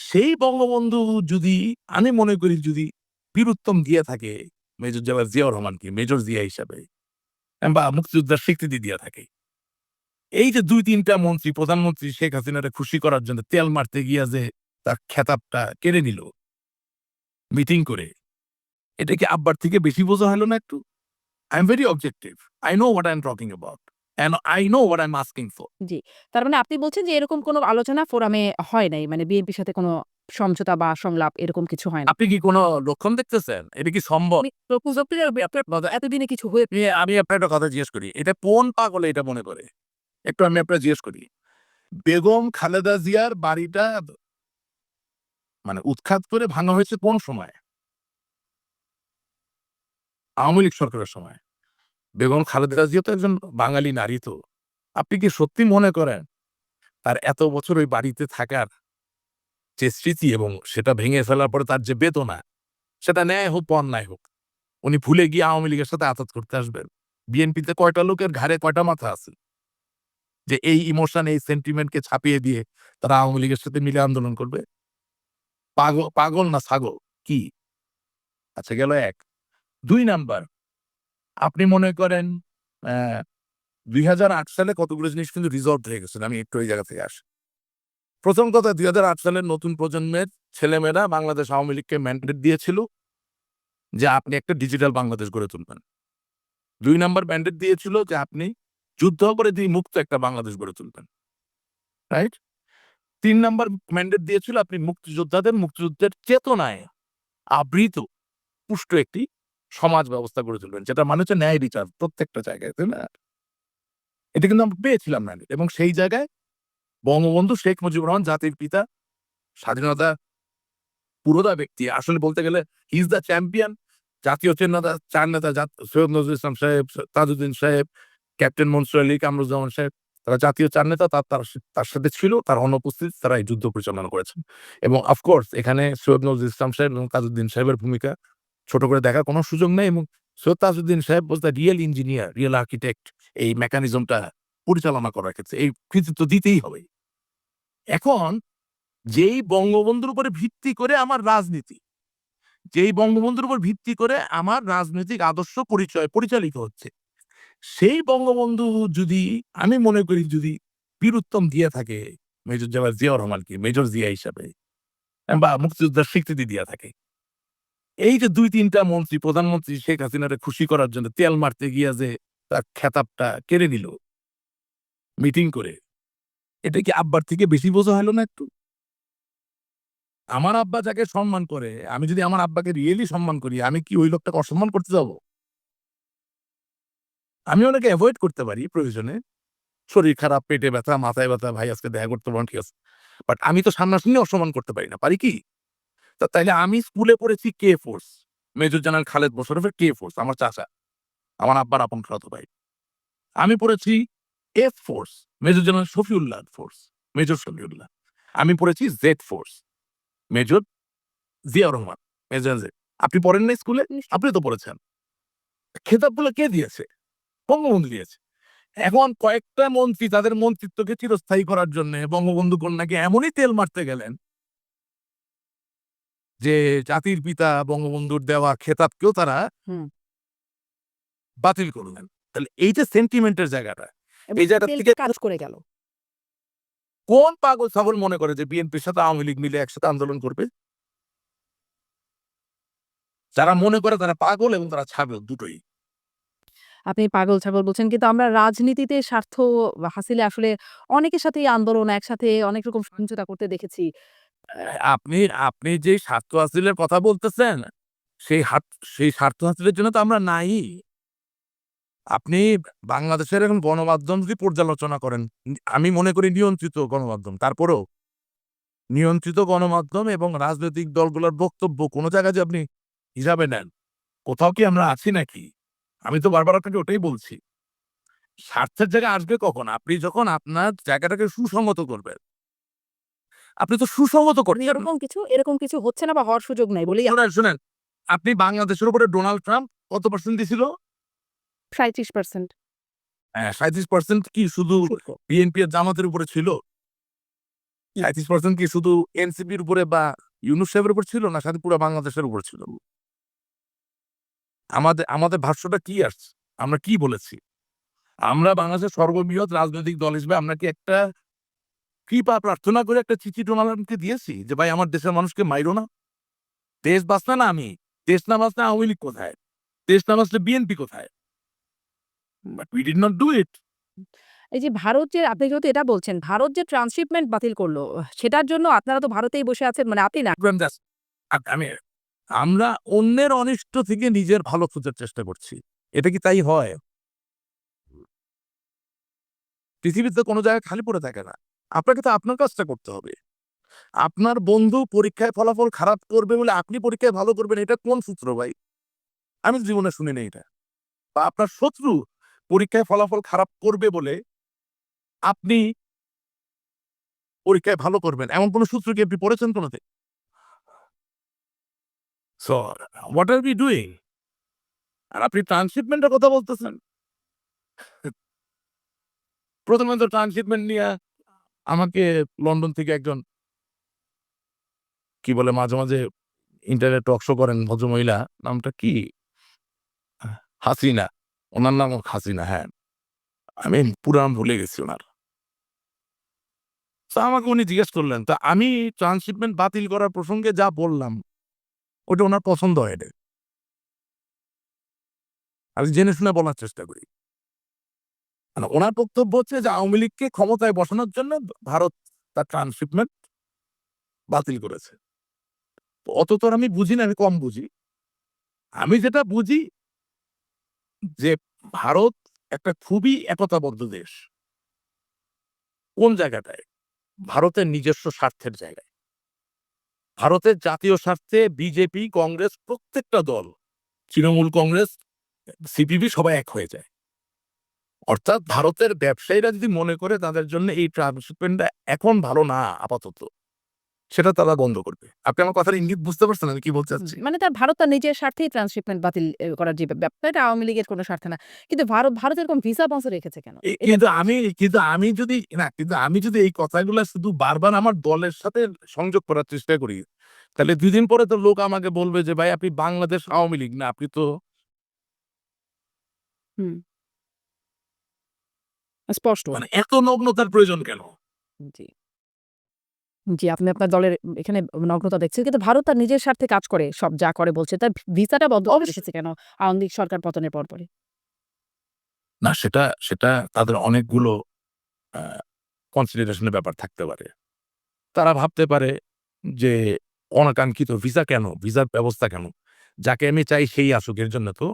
সেই বঙ্গবন্ধু যদি আমি মনে করি যদি বীরুত্তম দিয়ে থাকে মেজর জেনারেল জিয়াউর রহমানকে, মেজর জিয়া হিসাবে, বা মুক্তিযোদ্ধার স্বীকৃতি দিয়ে থাকে। এই যে দুই তিনটা মন্ত্রী, প্রধানমন্ত্রী শেখ হাসিনারে খুশি করার জন্য তেল মারতে গিয়া যে তার খেতাবটা কেড়ে নিল, মিটিং করে, এটা কি আব্বার থেকে বেশি বোঝা হলো না একটু? I am very objective I know what I am talking about and I know what I am asking for তার মানে আপনি বলছেন যে এরকম কোনো আলোচনা ফোরামে হয় নাই মানে বিএনপির সাথে কোনো সমঝোতা বা সংলাপ এরকম কিছু হয় না। আপনি কি কোনো লক্ষণ দেখতেছেন? এটা কি সম্ভব? এতদিনে কিছু হয়ে আমি আপনার একটা কথা জিজ্ঞেস করি এটা কোন পাগলে এটা মনে করে একটু আমি আপনার জিজ্ঞেস করি। বেগম খালেদা জিয়ার বাড়িটা মানে উৎখাত করে ভাঙা হয়েছে কোন সময়? আওয়ামী লীগ সরকারের সময়। বেগম খালেদা জিয়া তো একজন বাঙালি নারী তো। আপনি কি সত্যি মনে করেন তার এত বছর ওই বাড়িতে থাকার যে স্মৃতি এবং সেটা ভেঙে ফেলার পরে তার যে বেদনা, সেটা ন্যায় হোক অন্যায় হোক, উনি ভুলে গিয়ে আওয়ামী লীগের সাথে আতাত করতে আসবেন। বিএনপিতে কয়টা লোকের ঘাড়ে কয়টা মাথা আছে? যে এই ইমোশন এই সেন্টিমেন্টকে ছাপিয়ে দিয়ে তারা আওয়ামী লীগের সাথে মিলে আন্দোলন করবে? পাগল পাগল না ছাগল? কি? আচ্ছা গেল এক। দুই নাম্বার আপনি মনে করেন দুই হাজার আট সালে কতগুলো জিনিস কিন্তু রিজলভ হয়ে গেছে আমি একটু ওই জায়গা থেকে আসি। প্রথম কথা, দুই হাজার আট সালের নতুন প্রজন্মের ছেলেমেয়েরা বাংলাদেশ আওয়ামী লীগকে ম্যান্ডেট দিয়েছিল যে আপনি একটা ডিজিটাল বাংলাদেশ গড়ে তুলবেন। দুই নাম্বার ম্যান্ডেট দিয়েছিল যে আপনি যুদ্ধ দিয়ে মুক্ত একটা বাংলাদেশ গড়ে তুলবেন রাইট তিন নাম্বার ম্যান্ডেট দিয়েছিল আপনি মুক্তিযোদ্ধাদের, মুক্তিযুদ্ধের চেতনায় আবৃত, পুষ্ট একটি সমাজ ব্যবস্থা গড়ে তুলবেন যেটা মানে হচ্ছে ন্যায় বিচার প্রত্যেকটা জায়গায়, তাই না? এটা কিন্তু আমরা পেয়েছিলাম ম্যান্ডেট এবং সেই জায়গায় বঙ্গবন্ধু শেখ মুজিবুর রহমান, জাতির পিতা, স্বাধীনতা পুরোদা ব্যক্তি। আসলে বলতে গেলে ইজ দ্য চ্যাম্পিয়ন জাতীয় চেন্নাতা, চার নেতা সৈয়দ নজরুল ইসলাম সাহেব, তাজউদ্দিন সাহেব, ক্যাপ্টেন মনসুর আলী, কামরুজ্জামান সাহেব, তারা জাতীয় চার নেতা, তার তার তার সাথে ছিল, তার অনুপস্থিত, তারা এই যুদ্ধ পরিচালনা করেছেন। এবং অফকোর্স এখানে সৈয়দ নজরুল ইসলাম সাহেব এবং তাজউদ্দিন সাহেবের ভূমিকা ছোট করে দেখার কোনো সুযোগ নেই এবং সৈয়দ তাজউদ্দিন সাহেব বলতে রিয়েল ইঞ্জিনিয়ার রিয়েল আর্কিটেক্ট এই মেকানিজমটা পরিচালনা করার ক্ষেত্রে, এই কৃতিত্ব দিতেই হবে। এখন যেই বঙ্গবন্ধুর উপরে ভিত্তি করে আমার রাজনীতি, যেই বঙ্গবন্ধুর উপর ভিত্তি করে আমার রাজনৈতিক আদর্শ পরিচয় পরিচালিত হচ্ছে, সেই বঙ্গবন্ধু যদি আমি মনে করি যদি বীরুত্তম দিয়ে থাকে, মেজর জেনারেল জিয়াউর রহমানকে, মেজর জিয়া হিসাবে, বা মুক্তিযোদ্ধার স্বীকৃতি দিয়ে থাকে এই যে দুই, তিনটা মন্ত্রী, প্রধানমন্ত্রী শেখ হাসিনারে খুশি করার জন্য তেল মারতে গিয়া যে তার খেতাবটা কেড়ে নিল, মিটিং করে, এটা কি আব্বার থেকে বেশি বোঝা হলো না একটু? আমার আব্বা যাকে সম্মান করে, আমি যদি আমার আব্বাকে রিয়েলি সম্মান করি, আমি কি ওই লোকটাকে অসম্মান করতে যাব? আমি ওনাকে অ্যাভয়েড করতে পারি প্রয়োজনে। শরীর খারাপ, পেটে ব্যথা, মাথায় ব্যথা, ভাই আজকে দেখা করতে পারেন ঠিক আছে। বাট আমি তো সামনাসামনি অসম্মান করতে পারি না, পারি কি? তাইলে আমি স্কুলে পড়েছি K force major general Khaled মোশারফের K force আমার চাচা আমার আব্বার আপন খালাতো ভাই। আমি পড়েছি F force major general Shafiullah force major Shafiullah. আমি পড়েছি Z force major Ziaur Rahman major Z আপনি পড়েন না স্কুলে? আপনি তো পড়েছেন। খেতাবগুলো কে দিয়েছে? বঙ্গবন্ধু দিয়েছে। এখন কয়েকটা মন্ত্রী তাদের মন্ত্রিত্বকে চিরস্থায়ী করার জন্য বঙ্গবন্ধু কন্যাকে এমনই তেল মারতে গেলেন যে জাতির পিতা বঙ্গবন্ধুর দেওয়া খেতাবকেও তারা বাতিল করলেন তাহলে এই যে সেন্টিমেন্টের জায়গাটা এই জায়গা থেকে- কাজ করে গেল। কোন পাগল ছাগল মনে করে যে বিএনপির সাথে আওয়ামী লীগ মিলে একসাথে আন্দোলন করবে? যারা মনে করে তারা পাগল এবং তারা ছাগল দুটোই। আপনি পাগল ছাগল বলছেন কিন্তু আমরা রাজনীতিতে স্বার্থ হাসিলে আসলে অনেকের সাথে আন্দোলন একসাথে অনেক রকম সমঝোতা করতে দেখেছি। আপনি আপনি যে স্বার্থ হাসিলের কথা বলতেছেন, সেই হাত, সেই স্বার্থ হাসিলের জন্য তো আমরা নাই। আপনি বাংলাদেশের এখন গণমাধ্যম যদি পর্যালোচনা করেন আমি মনে করি নিয়ন্ত্রিত গণমাধ্যম, তারপরেও নিয়ন্ত্রিত গণমাধ্যম এবং রাজনৈতিক দলগুলোর বক্তব্য কোনো জায়গায় যে আপনি হিসাবে নেন, কোথাও কি আমরা আছি নাকি? আমি তো বারবার আপনাকে ওটাই বলছি। স্বার্থের জায়গায় আসবে কখন? আপনি যখন আপনার জায়গাটাকে সুসংগত করবেন আপনি তো সুসংগত করছেন না। এরকম কিছু এরকম কিছু হচ্ছে না বা হওয়ার সুযোগ নাই বলেই শোনেন আপনি বাংলাদেশের উপরে ডোনাল্ড ট্রাম্প কত পার্সেন্ট দিছিল? সাঁত্রিশ পার্সেন্ট হ্যাঁ সাঁত্রিশ পার্সেন্ট কি শুধু বিএনপি এর জামাতের উপরে ছিল? সাঁত্রিশ পার্সেন্ট কি শুধু এনসিপির উপরে বা ইউনুস সাহেবের উপর ছিল না সাথে পুরো বাংলাদেশের উপর ছিল? আমাদের আমাদের ভাষ্যটা কি আসছে? আমরা কি বলেছি? আমরা বাংলাদেশের সর্ববৃহৎ রাজনৈতিক দল হিসেবে আমরা কি একটা কৃপা প্রার্থনা করে একটা চিঠি ডোনাল্ডকে দিয়েছি যে ভাই আমার দেশের মানুষকে মাইরো না। দেশ বাঁচনা না আমি দেশ না বাঁচলে আওয়ামী লীগ কোথায়? দেশ না বাঁচলে বিএনপি কোথায়? But we did not do it এই যে ভারত যে আপনি যেহেতু এটা বলছেন, ভারত যে ট্রান্সশিপমেন্ট বাতিল করল, সেটার জন্য আপনারা তো ভারতেই বসে আছেন মানে আপনি না। আমি আমরা অন্যের অনিষ্ট থেকে নিজের ভালো খোঁজার চেষ্টা করছি। এটা কি তাই হয়? পৃথিবীতে কোনো জায়গায় খালি পড়ে থাকে না। আপনাকে তো আপনার কাজটা করতে হবে। আপনার বন্ধু পরীক্ষায় ফলাফল খারাপ করবে বলে আপনি পরীক্ষায় ভালো করবেন, এটা কোন সূত্র ভাই? আমি জীবনে শুনি না এটা। বা আপনার শত্রু পরীক্ষায় ফলাফল খারাপ করবে বলে আপনি পরীক্ষায় ভালো করবেন, এমন কোন সূত্র কি আপনি পড়েছেন কোনোতে? হোয়াট আর বি ডুইং আর আপনি ট্রান্সশিপমেন্টের কথা বলতেছেন। প্রথমে তো ট্রান্সশিপমেন্ট নিয়ে আমাকে লন্ডন থেকে একজন কি বলে মাঝে মাঝে ইন্টারনেট টক শো করেন ভদ্রমহিলা, নামটা কি? হাসিনা। ওনার নাম হাসিনা হ্যাঁ। আমি পুরো ভুলে গেছি ওনার। তা আমাকে উনি জিজ্ঞেস করলেন, তা আমি ট্রান্সশিপমেন্ট বাতিল করার প্রসঙ্গে যা বললাম, ওটা ওনার পছন্দ হয় আমি জেনে শুনে বলার চেষ্টা করি। মানে ওনার বক্তব্য হচ্ছে যে আওয়ামী লীগকে ক্ষমতায় বসানোর জন্য ভারত তার ট্রান্সশিপমেন্ট বাতিল করেছে। অত তোর আমি বুঝি না, আমি কম বুঝি। আমি যেটা বুঝি যে ভারত একটা খুবই একতাবদ্ধ দেশ। কোন জায়গাটায়? ভারতের নিজস্ব স্বার্থের জায়গায়। ভারতের জাতীয় স্বার্থে বিজেপি, কংগ্রেস প্রত্যেকটা দল, তৃণমূল কংগ্রেস, সিপিবি সবাই এক হয়ে যায়। অর্থাৎ ভারতের ব্যবসায়ীরা যদি মনে করে তাদের জন্য এই ট্রান্সশিপমেন্টটা এখন ভালো না আপাতত সেটা তারা বন্ধ করবে আপনি আমার কথার ইঙ্গিত বুঝতে পারছেন আমি কি বলতে চাচ্ছি মানে তার ভারত তার নিজের স্বার্থেই ট্রান্সশিপমেন্ট বাতিল করার যে ব্যাপারটা এটা আওয়ামী লীগের কোনো স্বার্থে না। কিন্তু ভারত ভারত এরকম ভিসা বন্ধ রেখেছে কেন? কিন্তু আমি কিন্তু আমি যদি না কিন্তু আমি যদি এই কথাগুলো শুধু বারবার আমার দলের সাথে সংযোগ করার চেষ্টা করি তাহলে দুই দিন পরে তো লোক আমাকে বলবে যে ভাই আপনি বাংলাদেশ আওয়ামী লীগ না আপনি তো হুম। স্পষ্ট। মানে এত নগ্নতার প্রয়োজন কেন জি। জি, আপনি আপনার দলের এখানে নগ্নতা দেখছেন। কিন্তু ভারত তার নিজের স্বার্থে কাজ করে, সব যা করে বলছে। তার ভিসাটা বন্ধ রেখেছে কেন আওয়ামী লীগ সরকার পতনের পরপরই? না সেটা সেটা তাদের অনেকগুলো কনসিডারেশনের ব্যাপার থাকতে পারে তারা ভাবতে পারে যে অনাকাঙ্ক্ষিত ভিসা কেন ভিসার ব্যবস্থা কেন যাকে আমি চাই সেই আসুক এর জন্য তো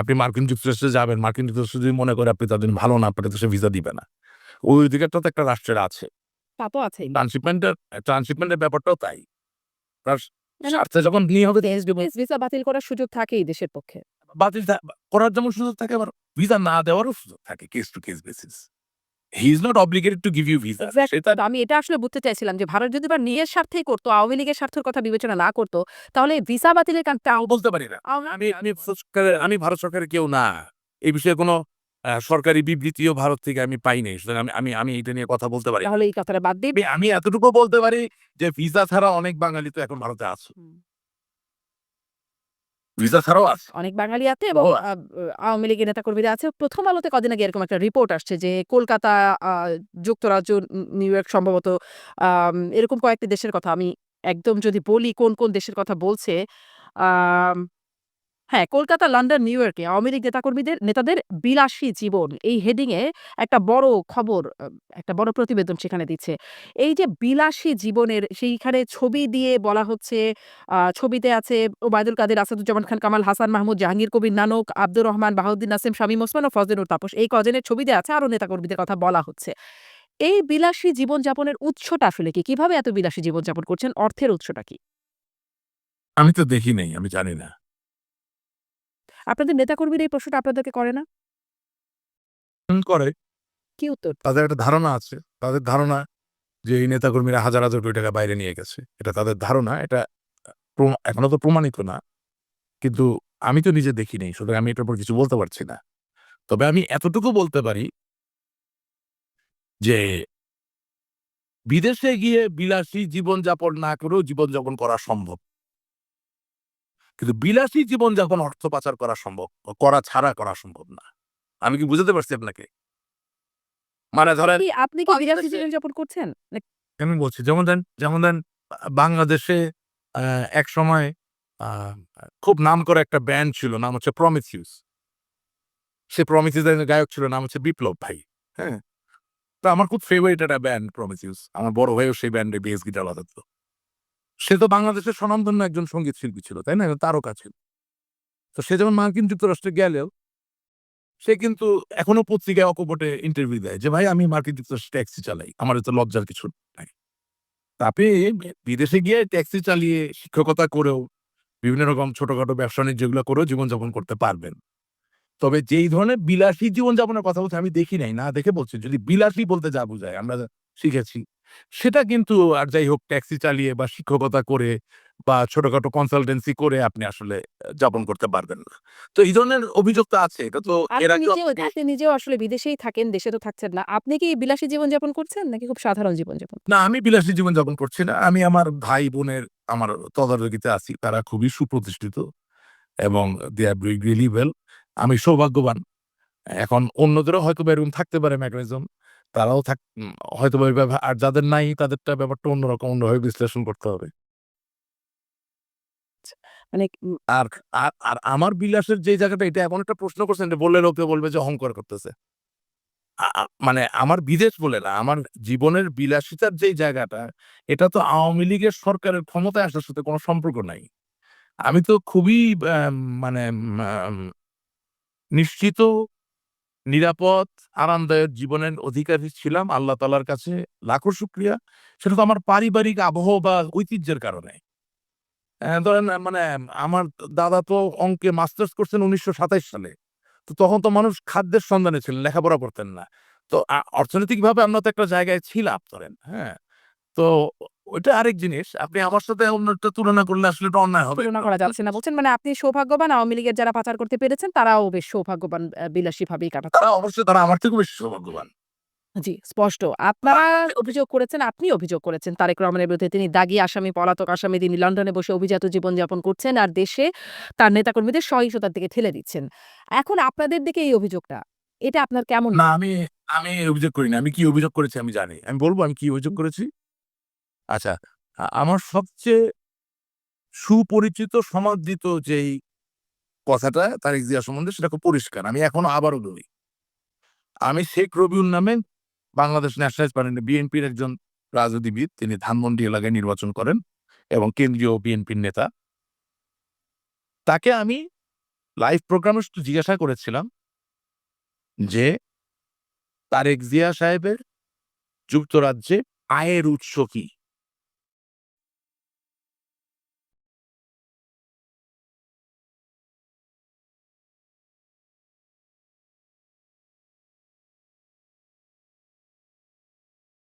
আপনি মার্কিন যুক্তরাষ্ট্রে যাবেন মার্কিন যুক্তরাষ্ট্র যদি মনে করে আপনি তাদের ভালো না আপনাকে তো সে ভিসা দিবে না। ওই অধিকারটা তো একটা রাষ্ট্রের আছে। তা তো আছে ট্রান্সশিপমেন্টের ট্রান্সশিপমেন্টের ব্যাপারটাও তাই। তার। স্বার্থে যখন নিয়ে হবে দেশ ভিসা বাতিল করার সুযোগ থাকেই দেশের পক্ষে। বাতিল করার যেমন সুযোগ থাকে আবার ভিসা না দেওয়ারও সুযোগ থাকে case to case basis he is not obligated to give you visa সেটা আমি এটা আসলে বুঝতে চাইছিলাম যে ভারত যদি বা নিজের স্বার্থেই করতো, আওয়ামী লীগের স্বার্থের কথা বিবেচনা না করতো, তাহলে ভিসা বাতিলের কারণটা বলতে পারি না আমি আমি আমি ভারত সরকারের কেউ না এই বিষয়ে কোনো সরকারি বিবৃতিও ভারত থেকে আমি পাই নাই সুতরাং আমি আমি আমি এটা নিয়ে কথা বলতে পারি। তাহলে এই কথাটা বাদ দিই। আমি এতটুকু বলতে পারি যে ভিসা ছাড়া অনেক বাঙালি তো এখন ভারতে আছে। ভিসা ছাড়াও আছে অনেক বাঙালি আছে এবং আওয়ামী লীগের নেতাকর্মীরা আছে। প্রথম আলোতে কদিন আগে এরকম একটা রিপোর্ট আসছে যে কলকাতা, যুক্তরাজ্য, নিউ ইয়র্ক সম্ভবত এরকম কয়েকটি দেশের কথা আমি একদম যদি বলি কোন, কোন দেশের কথা বলছে, হ্যাঁ, কলকাতা, লন্ডন, নিউ ইয়র্কে আওয়ামী লীগ নেতাকর্মীদের নেতাদের বিলাসী জীবন এই হেডিং এ একটা বড় খবর একটা বড় প্রতিবেদন সেখানে দিচ্ছে। এই যে বিলাসী জীবনের সেইখানে ছবি দিয়ে বলা হচ্ছে ছবিতে আছে ওবায়দুল কাদের, আসাদুজ্জামান খান কামাল, হাসান মাহমুদ, জাহাঙ্গীর কবির নানক, আব্দুর রহমান, বাহাউদ্দিন নাসিম, শামীম ওসমান ও ফজলেনুর তাপস। এই কজনের ছবি দেয়া আছে আরও নেতাকর্মীদের কথা বলা হচ্ছে। এই বিলাসী জীবনযাপনের উৎসটা আসলে কি? কীভাবে এত বিলাসী জীবনযাপন করছেন? অর্থের উৎসটা কি? আমি তো দেখি নাই আমি জানি না আপনাদের নেতাকর্মীরা এই প্রশ্নটা আপনাদেরকে করে না? করে। কি উত্তর? তাদের একটা ধারণা আছে। তাদের ধারণা যে এই নেতাকর্মীরা হাজার হাজার কোটি টাকা বাইরে নিয়ে গেছে। এটা তাদের ধারণা। এটা এখনও তো প্রমাণিত না। কিন্তু আমি তো নিজে দেখি নাই সুতরাং আমি এটার উপর কিছু বলতে পারছি না। তবে আমি এতটুকু বলতে পারি যে বিদেশে গিয়ে বিলাসী জীবনযাপন না করেও জীবনযাপন করা সম্ভব। কিন্তু বিলাসী জীবনযাপন অর্থ পাচার করা সম্ভব করা ছাড়া করা সম্ভব না। আমি কি বুঝাতে পারছি আপনাকে? মানে ধরেন আপনি কি বিলাসী জীবনযাপন করছেন? আমি বলছি? যেমন দেন যেমন দেন বাংলাদেশে এক সময় খুব নাম করা একটা ব্যান্ড ছিল নাম হচ্ছে প্রমিথিউস সে প্রমিথিউস গায়ক ছিল নাম হচ্ছে বিপ্লব ভাই হ্যাঁ? তো আমার খুব ফেভারিট একটা ব্যান্ড প্রমিথিউস আমার বড় ভাইও সেই ব্যান্ডে বেস গিটার বাজাতো। সে তো বাংলাদেশের স্বনামধন্য একজন সংগীত শিল্পী ছিল, তাই না? তারকা ছিল। তো সে যখন মার্কিন যুক্তরাষ্ট্রে গেলেও, সে কিন্তু এখনও পত্রিকায় অকপটে ইন্টারভিউ দেয় যে, ভাই, আমি মার্কিন যুক্তরাষ্ট্রে ট্যাক্সি চালাই, আমার তো লজ্জার কিছু নাই। তা আপনি বিদেশে গিয়ে ট্যাক্সি চালিয়ে শিক্ষকতা করেও, বিভিন্ন রকম ছোটখাটো ব্যবসা যেগুলো করেও জীবনযাপন করতে পারবেন। তবে যেই ধরনের বিলাসী জীবনযাপনের কথা বলছে, আমি দেখি নাই, না দেখে বলছি। যদি বিলাসী বলতে যা বোঝায়, আমরা শিখেছি। সেটা কিন্তু আর যাই হোক ট্যাক্সি চালিয়ে বা শিক্ষকতা করে বা ছোটখাটো কনসালটেন্সি করে আপনি আসলে যাপন করতে পারবেন না। তো এই ধরনের অভিযোগ তো আছে এটা তো এর আগেও আপনি নিজেও আসলে বিদেশেই থাকেন দেশে তো থাকছেন না। আপনি কি বিলাসী জীবনযাপন করছেন নাকি খুব সাধারণ জীবন যাপন? না আমি বিলাসী জীবন যাপন করছি না। আমি আমার ভাই বোনের আমার তদারকিতে আছি। তারা খুবই সুপ্রতিষ্ঠিত এবং they are doing really well আমি সৌভাগ্যবান। এখন অন্যদেরও হয়তো বা এরকম থাকতে পারে মেকানিজম তারাও থাক হয়তো আর যাদের নাই তাদেরটা ব্যাপারটা অন্যরকম অন্যভাবে বিশ্লেষণ করতে হবে। মানে আর আর আমার বিলাসের যে জায়গাটা এটা এমন একটা প্রশ্ন করছেন বললে লোকে বলবে যে অহংকার করতেছে। মানে আমার বিদেশ বলে না আমার জীবনের বিলাসিতার যে জায়গাটা এটা তো আওয়ামী লীগের সরকারের ক্ষমতায় আসার সাথে কোনো সম্পর্ক নাই। আমি তো খুবই মানে নিশ্চিত নিরাপদ, আরামদায়ক জীবনের অধিকারী ছিলাম আল্লাহ তালার কাছে লাখো শুক্রিয়া। সেটা তো আমার পারিবারিক আবহাওয়া বা ঐতিহ্যের কারণে। ধরেন মানে আমার দাদা তো অঙ্কে মাস্টার্স করছেন উনিশশো সালে। তো তখন তো মানুষ খাদ্যের সন্ধানে ছিলেন, লেখাপড়া করতেন না। তো অর্থনৈতিকভাবে আমরা তো একটা জায়গায় ছিলাম ধরেন হ্যাঁ। তো ওইটা আরেক জিনিস। আপনি আমার সাথে অন্যটা তুলনা করলে আসলে এটা অন্যায় হবে। তুলনা করা যাচ্ছে না বলছেন। মানে আপনি সৌভাগ্যবান আওয়ামী লীগের যারা পাচার করতে পেরেছেন তারাও বেশ সৌভাগ্যবান বিলাসী ভাবেই কাটাচ্ছেন। তারা অবশ্যই তারা আমার থেকে বেশি সৌভাগ্যবান। জি স্পষ্ট। আপনারা অভিযোগ করেছেন আপনি অভিযোগ করেছেন তারেক রহমানের বিরুদ্ধে। তিনি দাগি আসামি পলাতক আসামি তিনি লন্ডনে বসে অভিজাত জীবনযাপন করছেন আর দেশে তার নেতাকর্মীদের সহিংসতার দিকে ঠেলে দিচ্ছেন। এখন আপনাদের দিকে এই অভিযোগটা এটা আপনার কেমন না আমি আমি অভিযোগ করিনি। আমি কি অভিযোগ করেছি আমি জানি। আমি বলব আমি কি অভিযোগ করেছি? আচ্ছা আমার সবচেয়ে সুপরিচিত সমাদৃত যেই কথাটা তারেক জিয়া সম্বন্ধে সেটা খুব পরিষ্কার। আমি এখনও আবারও বলি। আমি শেখ রবিউল নামে বাংলাদেশ ন্যাশনাল পার্টি বিএনপির একজন রাজনীতিবিদ, তিনি ধানমন্ডি এলাকায় নির্বাচন করেন এবং কেন্দ্রীয় বিএনপির নেতা। তাকে আমি লাইভ প্রোগ্রামে শুধু জিজ্ঞাসা করেছিলাম যে, তারেক জিয়া সাহেবের যুক্তরাজ্যে আয়ের উৎস কি?